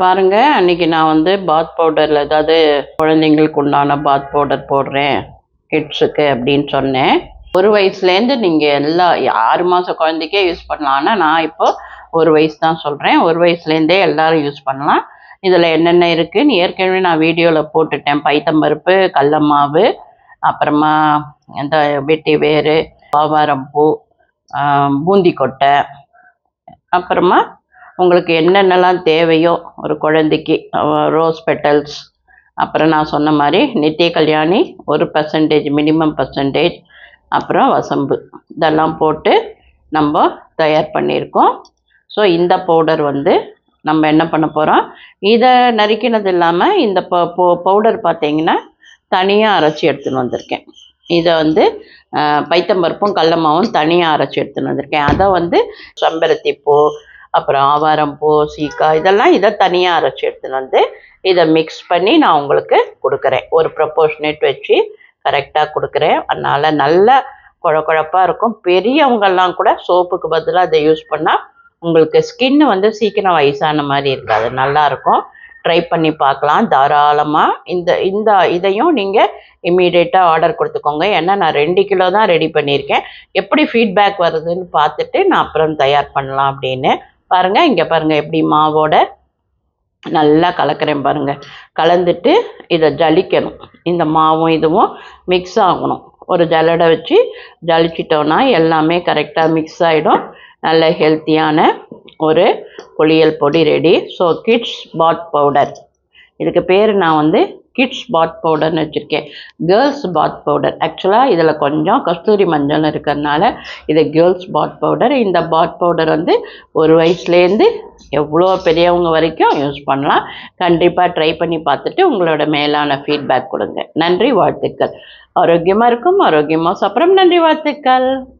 பாருங்க அன்னைக்கு நான் வந்து பாத் பவுடரில் ஏதாவது குழந்தைங்களுக்கு உண்டான பாத் பவுடர் போடுறேன் கிட்ஸுக்கு அப்படின்னு சொன்னேன். ஒரு வயசுலேருந்து நீங்கள் எல்லா ஆறு மாத குழந்தைக்கே யூஸ் பண்ணலாம். ஆனால் நான் இப்போ ஒரு வயசு தான் சொல்கிறேன் ஒரு வயசுலேருந்தே எல்லாரும் யூஸ் பண்ணலாம். இதில் என்னென்ன இருக்குன்னு ஏற்கனவே நான் வீடியோவில் போட்டுட்டேன். பைத்தம்பருப்பு கடல மாவு அப்புறமா இந்த வெட்டி வேறு பாவாரம் பூ பூந்தி கொட்டை அப்புறமா உங்களுக்கு என்னென்னலாம் தேவையோ ஒரு குழந்தைக்கு ரோஸ் பெட்டல்ஸ் அப்புறம் நான் சொன்ன மாதிரி நித்திய கல்யாணி ஒரு பர்சன்டேஜ் மினிமம் பர்சன்டேஜ் அப்புறம் வசம்பு. இதெல்லாம் போட்டு நம்ம தயார் பண்ணியிருக்கோம். ஸோ இந்த பவுடர் வந்து நம்ம என்ன பண்ண போகிறோம் இதை நறுக்கினது இல்லாமல் இந்த பவுடர் பார்த்தீங்கன்னா தனியாக அரைச்சி எடுத்துன்னு வந்திருக்கேன். இதை வந்து பைத்தம்பருப்பும் கடலமாவும் தனியாக அரைச்சி எடுத்துன்னு வந்திருக்கேன். அதை வந்து செம்பருத்தி பூ அப்புறம் ஆவாரம் பூ சீக்காய் இதெல்லாம் இதை தனியாக அரைச்சி எடுத்துன்னு வந்து இதை மிக்ஸ் பண்ணி நான் உங்களுக்கு கொடுக்குறேன். ஒரு ப்ரப்போர்ஷனேட் வச்சு கரெக்டாக கொடுக்குறேன். அதனால் நல்ல குழ குழப்பாக இருக்கும். பெரியவங்கெல்லாம் கூட சோப்புக்கு பதிலாக அதை யூஸ் பண்ணால் உங்களுக்கு ஸ்கின் வந்து சீக்கிரம் வயசான மாதிரி இருக்காது. நல்லா இருக்கும். ட்ரை பண்ணி பார்க்கலாம். தாராளமாக இந்த இந்த இதையும் நீங்கள் இம்மீடியட்டாக ஆர்டர் கொடுத்துக்கோங்க. ஏன்னா நான் ரெண்டு கிலோ தான் ரெடி பண்ணியிருக்கேன். எப்படி ஃபீட்பேக் வருதுன்னு பார்த்துட்டு நான் அப்புறம் தயார் பண்ணலாம் அப்படின்னு பாருங்கள் இங்கே பாருங்கள் எப்படி மாவோட நல்லா கலக்கிறேன் பாருங்கள் கலந்துட்டு இதை ஜலிக்கணும். இந்த மாவும் இதுவும் மிக்ஸ் ஆகணும். ஒரு ஜலடை வச்சு ஜலிச்சிட்டோன்னா எல்லாமே கரெக்டாக மிக்ஸ் ஆகிடும் நல்ல ஹெல்த்தியான ஒரு குளியல் பொடி ready so kids bath powder இதுக்கு பேர் நான் வந்து கிட்ஸ் பாத் பவுடர்னு வச்சுருக்கேன். கேர்ள்ஸ் பாத் பவுடர் ஆக்சுவலாக இதில் கொஞ்சம் கஸ்தூரி மஞ்சள் இருக்கிறதுனால இது கேர்ள்ஸ் பாத் பவுடர் இந்த பாத் பவுடர் வந்து ஒரு வயசுலேருந்து எவ்வளோ பெரியவங்க வரைக்கும் யூஸ் பண்ணலாம். கண்டிப்பாக ட்ரை பண்ணி பார்த்துட்டு உங்களோட மேலான ஃபீட்பேக் கொடுங்க. நன்றி வாழ்த்துக்கள். ஆரோக்கியமாக இருக்கும் ஆரோக்கியமாக சாப்பிட்றோம் நன்றி வாழ்த்துக்கள்.